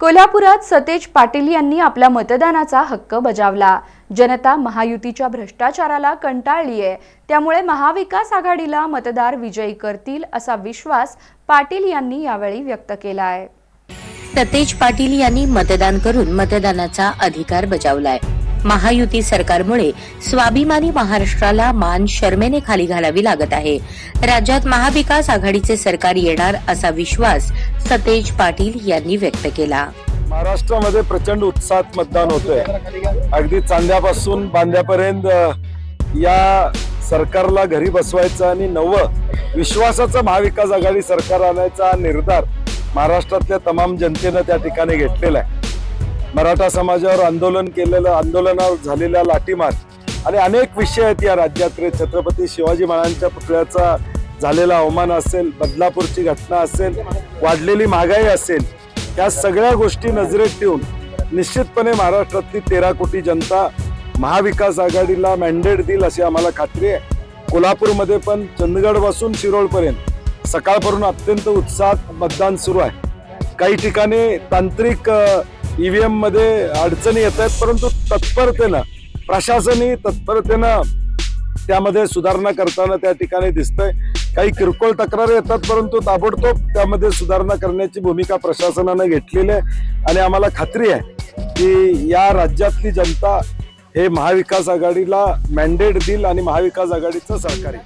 कोल्हापुरात सतेज पाटील यांनी आपला मतदानाचा हक्क बजावला. जनता महायुतीच्या भ्रष्टाचाराला कंटाळली आहे त्यामुळे महाविकास आघाडीला मतदार विजयी करतील असा विश्वास पाटील यांनी यावेळी व्यक्त केला आहे सतेज पाटील यांनी मतदान करून मतदानाचा अधिकार बजावलाय. महायुती सरकारमुळे स्वाभिमानी महाराष्ट्राला मान शर्मेने खाली घालावी लागत आहे. राज्यात महाविकास आघाडीचे सरकार येणार असा विश्वास सतेज पाटील यांनी व्यक्त केला. महाराष्ट्रामध्ये प्रचंड उत्साहात मतदान होतंय. अगदी चांद्यापासून बांद्यापर्यंत या सरकारला घरी बसवायचं आणि नवं विश्वासाचं महाविकास आघाडी सरकार आणायचा निर्धार महाराष्ट्रातल्या तमाम जनतेनं त्या ठिकाणी घेतलेला आहे. मराठा समाजावर आंदोलन केलेलं आंदोलनावर झालेला लाठीमार आणि अनेक विषय आहेत या राज्यात छत्रपती शिवाजी महाराजांच्या पुतळ्याचा झालेला अवमान असेल बदलापूरची घटना असेल वाढलेली महागाई असेल या सगळ्या गोष्टी नजरेत ठेवून निश्चितपणे महाराष्ट्रातली तेरा कोटी जनता महाविकास आघाडीला मॅन्डेट देईल अशी आम्हाला खात्री आहे. कोल्हापूरमध्ये पण चंदगडपासून शिरोळपर्यंत सकाळपासून अत्यंत उत्साहात मतदान सुरू आहे. काही ठिकाणी तांत्रिक ईव्हीएममध्ये अडचणी येत आहेत परंतु तत्परतेनं प्रशासनही तत्परतेनं त्यामध्ये सुधारणा करताना त्या ठिकाणी दिसतंय. काही किरकोळ तक्रारी येतात परंतु ताबडतोब त्यामध्ये सुधारणा करण्याची भूमिका प्रशासनानं घेतलेली आहे. आणि आम्हाला खात्री आहे की या राज्यातली जनता हे महाविकास आघाडीला मॅन्डेट देईल आणि महाविकास आघाडीचं सहकार्य.